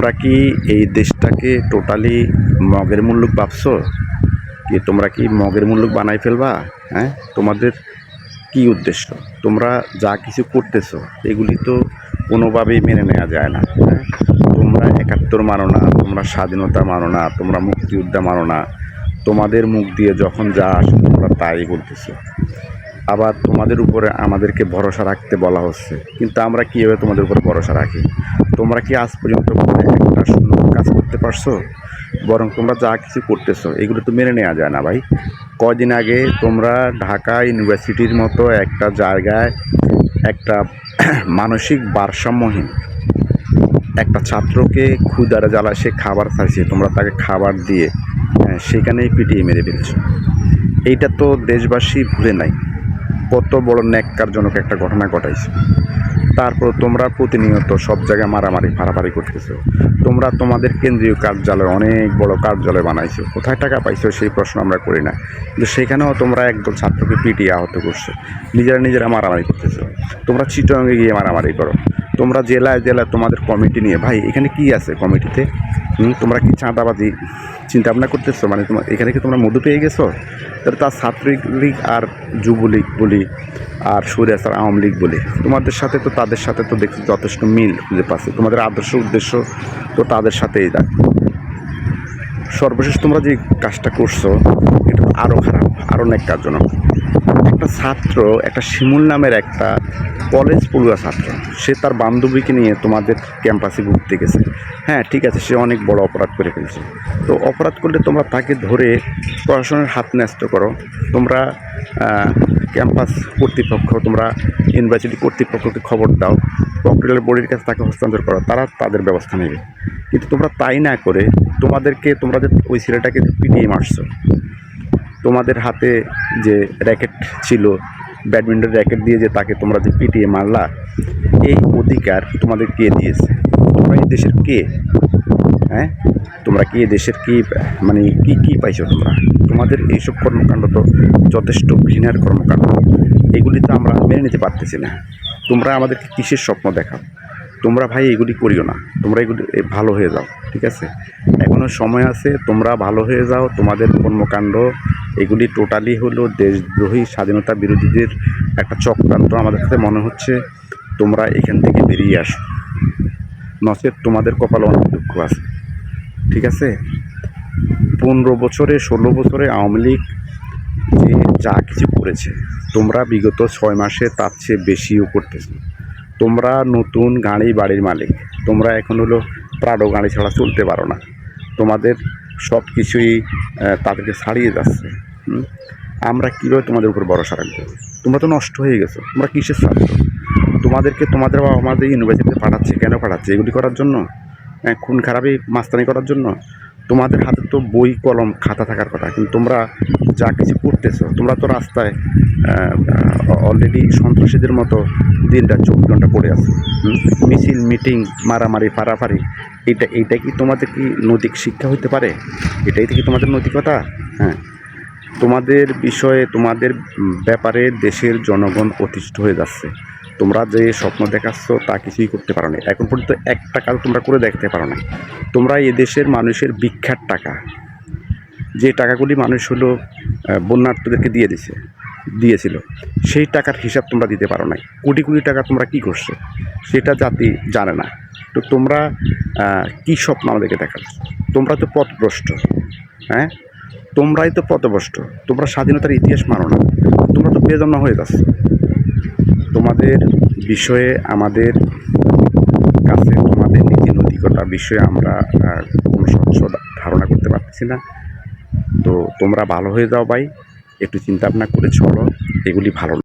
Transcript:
তোমরা কি এই দেশটাকে টোটালি মগের মুল্লুক ভাবছ? কি তোমরা কি মগের মুল্লুক বানাই ফেলবা? হ্যাঁ? তোমাদের কি উদ্দেশ্য? তোমরা যা কিছু করতেছো, এগুলি তো কোনোভাবেই মেনে নেওয়া যায় না। হ্যাঁ? তোমরা একাত্তর মানো না, তোমরা স্বাধীনতা মানো না, তোমরা মুক্তিযোদ্ধা মানো না। তোমাদের মুখ দিয়ে যখন যা আসে, তোমরা তাই বলতেছো আবার তোমাদের উপরে আমাদেরকে ভরসা রাখতে বলা হচ্ছে। কিন্তু আমরা কীভাবে তোমাদের উপরে ভরসা রাখি? তোমরা কি আজ পর্যন্ত একটা সুন্দর কাজ করতে পারছ? বরং তোমরা যা কিছু করতেছো, এগুলো তো মেনে নেওয়া যায় না ভাই। কদিন আগে তোমরা ঢাকা ইউনিভার্সিটির মতো একটা জায়গায় একটা মানসিক ভারসাম্যহীন একটা ছাত্রকে ক্ষুদারে জ্বালা সে খাবার চাইছে তোমরা তাকে খাবার দিয়ে সেখানেই পিটিয়ে মেরে ফেলছো। এইটা তো দেশবাসী ভুলে নাই। কত বড় ন্যাক্কারজনক একটা ঘটনা ঘটাইছে। তারপর তোমরা প্রতিনিয়ত সব জায়গায় মারামারি, ফাড়াফাড়ি করতেছ। তোমরা তোমাদের কেন্দ্রীয় কার্যালয়, অনেক বড় কার্যালয় বানাইছো। কোথায় টাকা পাইছো সেই প্রশ্ন আমরা করি না। কিন্তু সেখানেও তোমরা একদল ছাত্রকে পিটিয়ে আহত করছ। নিজেরা নিজেরা মারামারি করতেছো। তোমরা চিটঙ্গে গিয়ে মারামারি করো। তোমরা জেলায় জেলায় তোমাদের কমিটি নিয়ে, ভাই, এখানে কি আছে কমিটিতে তোমরা কি চাঁদাবাজি চিন্তা ভাবনা করতেছো? মানে তোমার এখানে কি তোমরা মধু পেয়ে গেছো? তাহলে তার ছাত্রলীগ আর যুবলীগ বলি, আর সুরেসার আওয়ামী লীগ বলি, তোমাদের সাথে তো তাদের সাথে তো দেখছি যথেষ্ট মিল খুঁজে পাচ্ছি। তোমাদের আদর্শ উদ্দেশ্য তো তাদের সাথেই দেখ সর্বশেষ তোমরা যে কাজটা করছ, এটা আরও খারাপ আরও ন্যাক্কারজনক। একটা ছাত্র, একটা শিমুল নামের একটা কলেজ পড়ুয়া ছাত্র। সে তার বান্ধবীকে নিয়ে তোমাদের ক্যাম্পাসে ঘুরতে গেছে। হ্যাঁ ঠিক আছে, সে অনেক বড় অপরাধ করে ফেলছে। তো অপরাধ করলে তোমরা তাকে ধরে প্রশাসনের হাত ন্যস্ত করো। তোমরা ক্যাম্পাস কর্তৃপক্ষ, তোমরা ইউনিভার্সিটি কর্তৃপক্ষকে খবর দাও। প্রক্রিয়ার বোর্ডের কাছে তাকে হস্তান্তর করো। তারা তাদের ব্যবস্থা নেবে। কিন্তু তোমরা তাই না করে তোমাদেরকে, তোমরা যে ওই ছেলেটাকে পিটিয়ে মারছো তোমাদের হাতে যে র্যাকেট ছিল, ব্যাডমিন্টন র্যাকেট দিয়ে যে তাকে তোমরা যে পিটিয়ে মারলা, এই অধিকার তোমাদের কে দিয়েছে? তোমরা এই দেশের কে? হ্যাঁ? তোমরা কি দেশের কি মানে কি কি পাইছো তোমরা? তোমাদের এইসব কর্মকাণ্ড তো যথেষ্ট ঘৃণার কর্মকাণ্ড। এগুলি তো আমরা মেনে নিতে পারতেছি না। তোমরা আমাদেরকে কিসের স্বপ্ন দেখাও? তোমরা ভাই এগুলি করিও না। তোমরা এগুলি ভালো হয়ে যাও, ঠিক আছে? এখনও সময় আছে, তোমরা ভালো হয়ে যাও, তোমাদের কর্মকাণ্ড এগুলি টোটালি হলো দেশদ্রোহী স্বাধীনতা বিরোধীদের একটা চক্রান্ত আমাদের কাছে মনে হচ্ছে। তোমরা এখান থেকে বেরিয়ে আসো। নচেত তোমাদের কপালে অনেক দুঃখ আছে। ঠিক আছে? পনেরো বছরে, ষোলো বছরে আওয়ামী লীগ যে যা কিছু করেছে, তোমরা বিগত ছয় মাসে তার চেয়ে বেশিও করতেছো। তোমরা নতুন গাড়ি বাড়ির মালিক। তোমরা এখন হলো প্রাডো গাড়ি ছাড়া চলতে পারো না। তোমাদের সব কিছুই তাদেরকে ছাড়িয়ে যাচ্ছে। আমরা কীভাবে তোমাদের উপর ভরসা রাখব? তোমরা তো নষ্ট হয়ে গেছো। তোমরা কিসের ছাত্র? তোমাদেরকে তোমাদের বা আমাদের ইউনিভার্সিটিতে পাঠাচ্ছে কেন পাঠাচ্ছে? এগুলি করার জন্য? হ্যাঁ, খুন খারাপই মাস্তানি করার জন্য? তোমাদের হাতে তো বই কলম খাতা থাকার কথা কিন্তু তোমরা যা কিছু করতেছো তোমরা তো রাস্তায় অলরেডি সন্ত্রাসীদের মতো দিনটা চব্বিশ ঘণ্টা পড়ে আছো? মিছিল মিটিং মারামারি, ফাড়াফাড়ি, এটা এইটা কি তোমাদের কি নৈতিক শিক্ষা হতে পারে? এটাই কি তোমাদের নৈতিকতা? হ্যাঁ। তোমাদের বিষয়ে, তোমাদের ব্যাপারে দেশের জনগণ অতিষ্ঠ হয়ে যাচ্ছে। তোমরা যে স্বপ্ন দেখাচ্ছ, তা কিছুই করতে পারো না। এখন পর্যন্ত একটা কাজ তোমরা করে দেখতে পারো না। তোমরা এদেশের মানুষের বিখ্যাত টাকা। যে টাকাগুলি মানুষ হলো বন্যার্থদেরকে দিয়ে দিছে দিয়েছিল, সেই টাকার হিসাব তোমরা দিতে পারো নাই। কোটি কোটি টাকা তোমরা কি করছ? সেটা জাতি জানে না। তো তোমরা কি স্বপ্ন আমাদেরকে দেখাচ্ছ তোমরা তো পথভ্রষ্ট হ্যাঁ? তোমরাই তো পথভ্রষ্ট। তোমরা স্বাধীনতার ইতিহাস মানো না। তোমরা তো বেজন্ম হয়ে যাচ্ছ। তোমাদের বিষয়ে আমাদের কাছে, তোমাদের নীতি নৈতিকতা বিষয়ে আমরা কোনো স্বচ্ছ ধারণা করতে পারতেছি না। তো তোমরা ভালো হয়ে যাও ভাই। একটু চিন্তা ভাবনা করে চলো এগুলি ভালো।